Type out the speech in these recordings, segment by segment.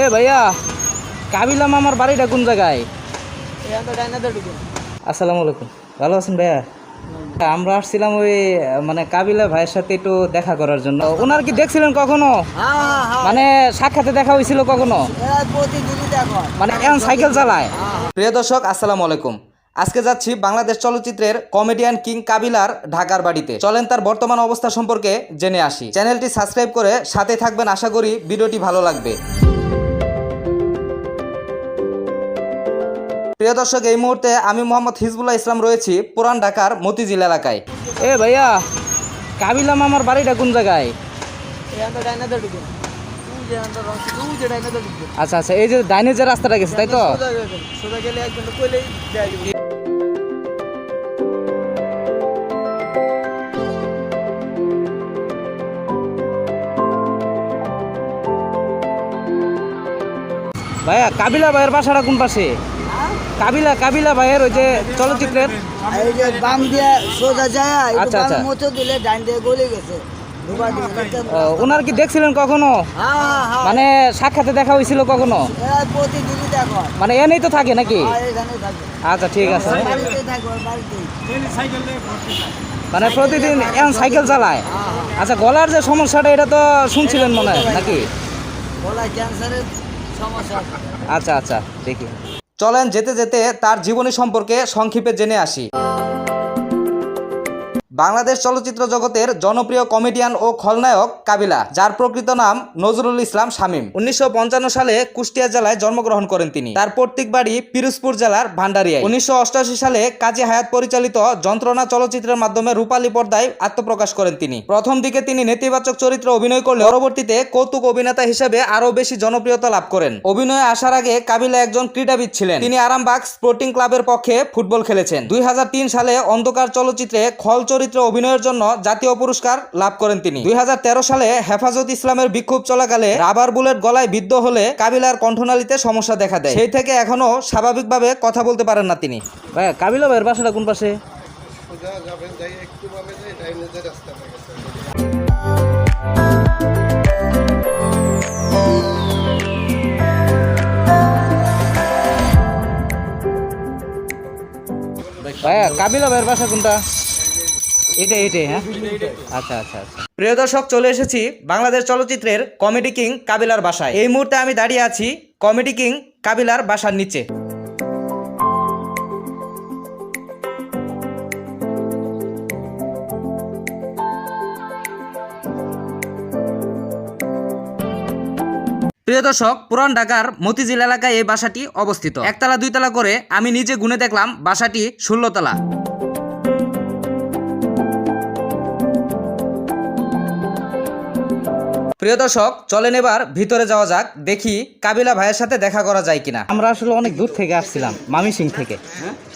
এ বাড়িটা কোন জায়গায়? আসসালামু আলাইকুম। ভালো আছেন ভাইয়া? আমরা আসছিলাম ওই মানে কাবিলা ভাইয়ের সাথে একটু দেখা করার জন্য। ওনার কি দেখছিলেন কখনো? মানে সাক্ষাতে দেখা হয়েছিল কখনো? মানে এখন সাইকেল চালায়। প্রিয় দর্শক, আসসালামু আলাইকুম। আজকে যাচ্ছি বাংলাদেশ চলচ্চিত্রের কমেডিয়ান কিং কাবিলার ঢাকার বাড়িতে। চলেন তার বর্তমান অবস্থা সম্পর্কে জেনে আসি। চ্যানেলটি সাবস্ক্রাইব করে সাথে থাকবেন। আশা করি ভিডিওটি ভালো লাগবে। প্রিয় দর্শক এই মুহূর্তে আমি মোহাম্মদ হিজবুল্লাহ ইসলাম রয়েছি পুরান ঢাকার মতিঝিল এলাকায়। এ ভাইয়া কাবিলা মামার বাড়িটা কোন জায়গায়? আচ্ছা আচ্ছা এই যে ডাইনে যে রাস্তাটা গেছে তাই তো? সোজা গেলে একজন কইলেই ভাইয়া কাবিলা ভাইয়ের বাসাটা কোন পাশে? কাবিলা কাবিলা ভাইয়ের ওই যে চলচ্চিত্রের? এই যে বাম দিয়ে সোজা যায় আচ্ছা, আচ্ছা। দিলে দিয়ে গলে গেছে। ওনার কি দেখছিলেন কখনো? হ্যাঁ হ্যাঁ হ্যাঁ মানে সাক্ষাতে দেখা হয়েছিল কখনো? এরা প্রতিদিনই দেখো। মানে এনেই তো থাকে নাকি? হ্যাঁ আচ্ছা ঠিক আছে। মানে প্রতিদিন এখন সাইকেল চালায়? আচ্ছা গলার যে সমস্যাটা এটা তো শুনছিলেন মনে হয় নাকি। আচ্ছা আচ্ছা দেখি। চলেন যেতে যেতে তার জীবনী সম্পর্কে সংক্ষেপে জেনে আসি। বাংলাদেশ চলচ্চিত্র জগতের জনপ্রিয় কমেডিয়ান ও খলনায়ক কাবিলা, যার প্রকৃত নাম নজরুল ইসলাম শামীম। উনিশশো পঞ্চান্ন সালে কুষ্টিয়া জেলায় জন্মগ্রহণ করেন তিনি। তার পৈতৃক বাড়ি পিরোজপুর জেলার ভান্ডারিয়ায়। উনিশশো অষ্টআশি সালে কাজী হায়াত পরিচালিত যন্ত্রণা চলচ্চিত্রের মাধ্যমে রূপালী পর্দায় আত্মপ্রকাশ করেন তিনি। প্রথম দিকে তিনি নেতিবাচক চরিত্রে অভিনয় করলে পরবর্তীতে কৌতুক অভিনেতা হিসেবে আরও বেশি জনপ্রিয়তা লাভ করেন। অভিনয়ে আসার আগে কাবিলা একজন ক্রীড়াবিদ ছিলেন। তিনি আরামবাগ স্পোর্টিং ক্লাবের পক্ষে ফুটবল খেলেছেন। দুই হাজার তিন সালে অন্ধকার চলচ্চিত্রে খল চরিত্রে অভিনয়ের জন্য জাতীয় পুরস্কার লাভ করেন তিনি। দুই হাজার তেরো সালে হেফাজত ইসলামের বিক্ষোভ চলাকালে রাবার বুলেট গলায় বিদ্ধ হলে কাবিলার কণ্ঠনালীতে সমস্যা দেখা দেয়। সেই থেকে এখনও স্বাভাবিকভাবে কথা বলতে পারেন না তিনি। কাবিলা ভাইয়ের বাসাটা কোন পাশে? ভাইয়া কাবিলা ভাইয়ের বাসা কোনটা? এটা হ্যাঁ? আচ্ছা আচ্ছা আচ্ছা। প্রিয় দর্শক, চলে এসেছি বাংলাদেশ চলচ্চিত্রের কমেডি কিং কাবিলার বাসায়। এই মুহূর্তে আমি দাঁড়িয়ে আছি কমেডি কিং কাবিলার বাসার নিচে। প্রিয় দর্শক, পুরান ঢাকার মতিঝিল এলাকায় এই বাসাটি অবস্থিত। একতলা, দুইতলা করে আমি নিজে গুনে দেখলাম বাসাটি ষোলো প্রিয় দর্শক চলেন এবার ভিতরে যাওয়া যাক দেখি কাবিলা ভাইয়ের সাথে দেখা করা যায় কিনা। আমরা আসলে অনেক দূর থেকে আসছিলাম মামি সিং থেকে।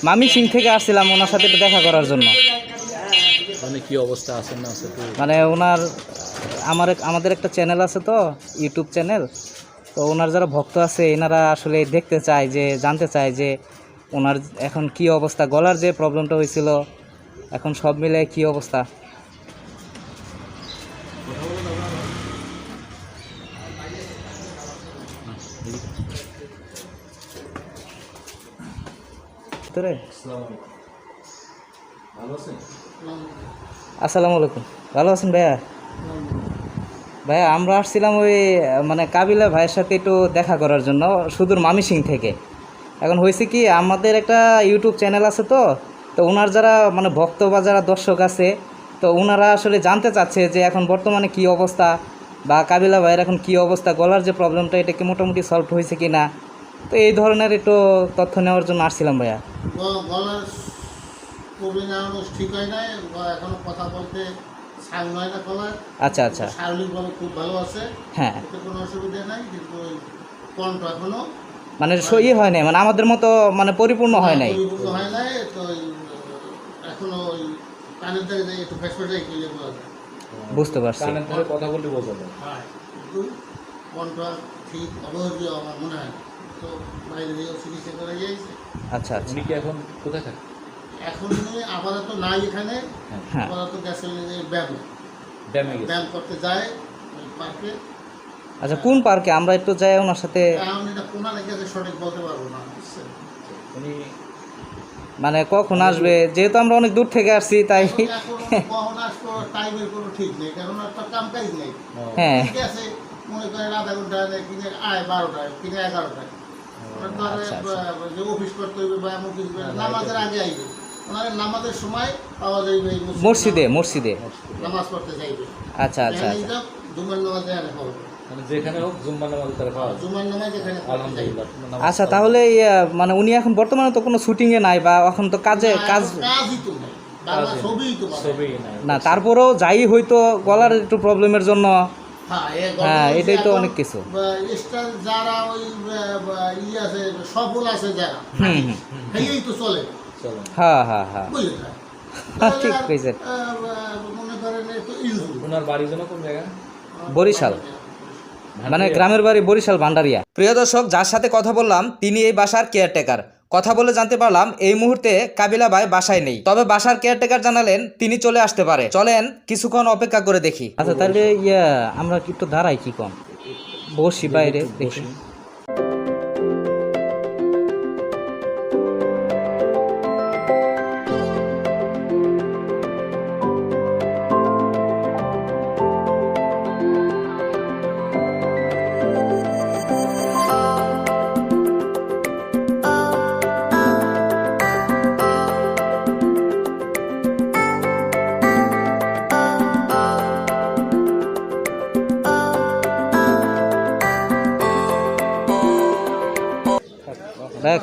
মামি সিং থেকে আসছিলাম ওনার সাথে একটু দেখা করার জন্য। মানে কি অবস্থা না মানে ওনার আমার এক- আমাদের একটা চ্যানেল আছে তো ইউটিউব চ্যানেল তো ওনার যারা ভক্ত আছে এনারা আসলে দেখতে চায় যে জানতে চায় যে ওনার এখন কি অবস্থা গলার যে প্রবলেমটা হয়েছিল এখন সব মিলে কি অবস্থা? ভিতরে? আসসালামু আলাইকুম। ভালো আছেন? ভাইয়া? ভাইয়া আমরা আসছিলাম ওই মানে কাবিলা ভাইয়ের সাথে একটু দেখা করার জন্য সুদূর মামি সিং থেকে। এখন হয়েছে কি আমাদের একটা ইউটিউব চ্যানেল আছে তো তো ওনার যারা মানে ভক্ত বা যারা দর্শক আছে তো ওনারা আসলে জানতে চাচ্ছে যে এখন বর্তমানে কি অবস্থা বা কাবিলা ভাইয়ের এখন কি অবস্থা গলার যে প্রবলেমটা এটা কি মোটামুটি সলভ হয়েছে কি না তো এই ধরনের একটু তথ্য নেওয়ার জন্য আসছিলাম ভাইয়া। গলার ঠিক হয় নাই এখনও কথা বলতে হয় না গলার আচ্ছা আচ্ছা। খুব ভালো আছে হ্যাঁ। কোনো অসুবিধা নাই কিন্তু ওই কণ্ঠ এখনও মানে সই হয় নাই মানে আমাদের মতো মানে পরিপূর্ণ হয় নাই। পরিপূর্ণ হয় নাই তো এখনও ওই কানের দিকে একটু ফেসফেসে ক্লিয়ার করা যায়। বুঝতে পারছি। কানের ধারে কথা বলতে বোঝা যায়। হয় কিন্তু কণ্ঠ ঠিক আমার মনে হয় না। তো বাইরে দিয়ে চিকিৎসা করে গিয়েছে। আচ্ছা আচ্ছা। উনি কি এখন কোথায় থাকে এখন আপাতত নাই এখানে। হ্যাঁ। আপাতত গেছে ব্যায়াম ড্যামে গেছে ব্যায়াম করতে যায় পার্কে। আচ্ছা কোন পার্কে? আমরা একটু যাই ওনার সাথে। এখন এটা কোনা লেগেছে সঠিক বলতে পারব না উনি মানে কখন আসবে? যেহেতু আমরা অনেক দূর থেকে আসছি তাই কখন আসব টাইমের কোনো ঠিক নেই কারণ একটা কাম কাজ নেই। হ্যাঁ। ঠিক আছে মনে করেন আধা ঘণ্টা কিনে আয় বারোটায় কিনে এগারোটায়। মসজিদে। মসজিদে নামাজ পড়তে যাইবে। আচ্ছা আচ্ছা আচ্ছা। মানে আচ্ছা তাহলে ইয়া, মানে উনি এখন বর্তমানে তো কোনো শুটিংয়ে নাই বা এখন তো কাজে কাজ না তারপরেও যাই হয়তো গলার একটু প্রবলেমের জন্য। হ্যাঁ, হ্যাঁ, এটাই তো অনেক কিছু। স্টার যারা ওই বা, বা, ই আছে সফল আছে যারা তো চলে। হ্যাঁ হ্যাঁ হ্যাঁ। হ্যাঁ, ঠিক কইছেন। মনে ওনার কোন জায়গা? বরিশাল। মানে গ্রামের বাড়ি বরিশাল ভান্ডারিয়া। প্রিয় দর্শক যার সাথে কথা বললাম তিনি এই বাসার কেয়ারটেকার কথা বলে জানতে পারলাম, এই মুহূর্তে কাবিলা ভাই বাসায় নেই। তবে বাসার কেয়ারটেকার জানালেন, তিনি চলে আসতে পারে। চলেন, কিছুক্ষণ অপেক্ষা করে দেখি। আচ্ছা তাহলে, ইয়া, আমরা কি তো দাঁড়াই কি কম? বসি বাইরে, দেখি।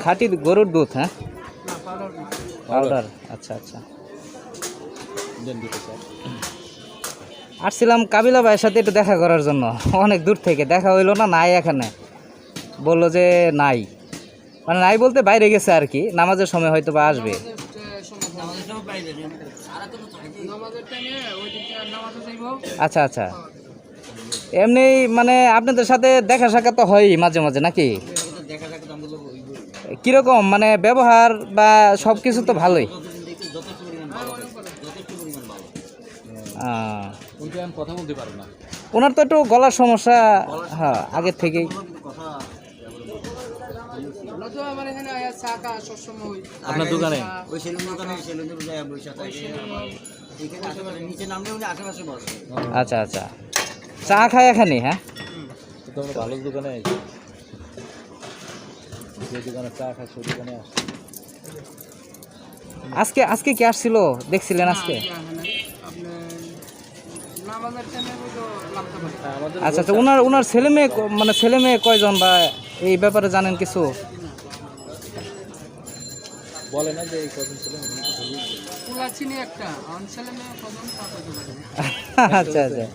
খাঁটি গরুর দুধ হ্যাঁ? পাউডার আচ্ছা আচ্ছা। আসছিলাম কাবিলা ভাইয়ের সাথে একটু দেখা করার জন্য। অনেক দূর থেকে দেখা হইল না, নাই এখানে। বলল যে নাই। মানে নাই বলতে বাইরে গেছে আর কি, নামাজের সময় হয়তো বা আসবে। আচ্ছা আচ্ছা। এমনি মানে আপনাদের সাথে দেখা সাক্ষাৎ তো হয়ই মাঝে মাঝে, নাকি? দেখা গুলো কীরকম? মানে ব্যবহার বা সব কিছু তো ভালোই। ওনার তো একটু গলার সমস্যা হ্যাঁ আগের থেকেই। আপনার দোকানে? ওই সেলুন দোকানে সেলুন নিচে নামলে উনি আশেপাশে বসে আচ্ছা আচ্ছা। চা খায় এখানে হ্যাঁ? তো আমরা ভালো দোকানে যে দোকানে চা খাই সেই দোকানে আসি আজকে আজকে কি আসছিল? দেখছিলেন আজকে? আচ্ছা আচ্ছা ওনার ওনার ছেলে মেয়ে মানে ছেলে মেয়ে কয়জন বা এই ব্যাপারে জানেন কিছু? বলে না যে এই কজন ছিল একটা আচ্ছা আচ্ছা।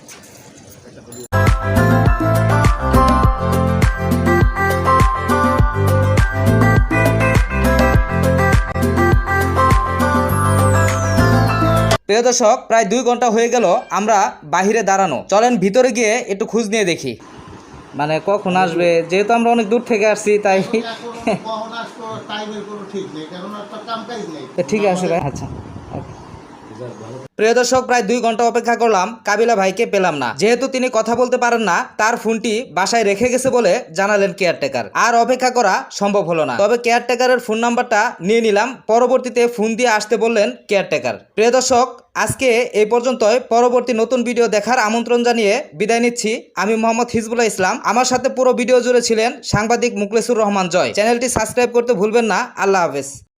প্রিয় দর্শক প্রায় দুই ঘণ্টা হয়ে গেল আমরা বাহিরে দাঁড়ানো। চলেন ভিতরে গিয়ে একটু খোঁজ নিয়ে দেখি। মানে কখন আসবে? যেহেতু আমরা অনেক দূর থেকে আসছি তাই ঠিক আছে ভাই। আচ্ছা। প্রিয় দর্শক, প্রায় দুই ঘণ্টা অপেক্ষা করলাম। কাবিলা ভাইকে পেলাম না। যেহেতু তিনি কথা বলতে পারেন না, তার ফোনটি বাসায় রেখে গেছে বলে জানালেন কেয়ারটেকার। আর অপেক্ষা করা সম্ভব হলো না। তবে কেয়ারটেকারের ফোন নাম্বারটা নিয়ে নিলাম। পরবর্তীতে ফোন দিয়ে আসতে বললেন কেয়ারটেকার। প্রিয় দর্শক, আজকে এই পর্যন্তই। পরবর্তী নতুন ভিডিও দেখার আমন্ত্রণ জানিয়ে বিদায় নিচ্ছি। আমি মোহাম্মদ হিজবুল্লাহ ইসলাম। আমার সাথে পুরো ভিডিও জুড়ে ছিলেন সাংবাদিক মুকলেসুর রহমান জয়। চ্যানেলটি সাবস্ক্রাইব করতে ভুলবেন না। আল্লাহ হাফেজ।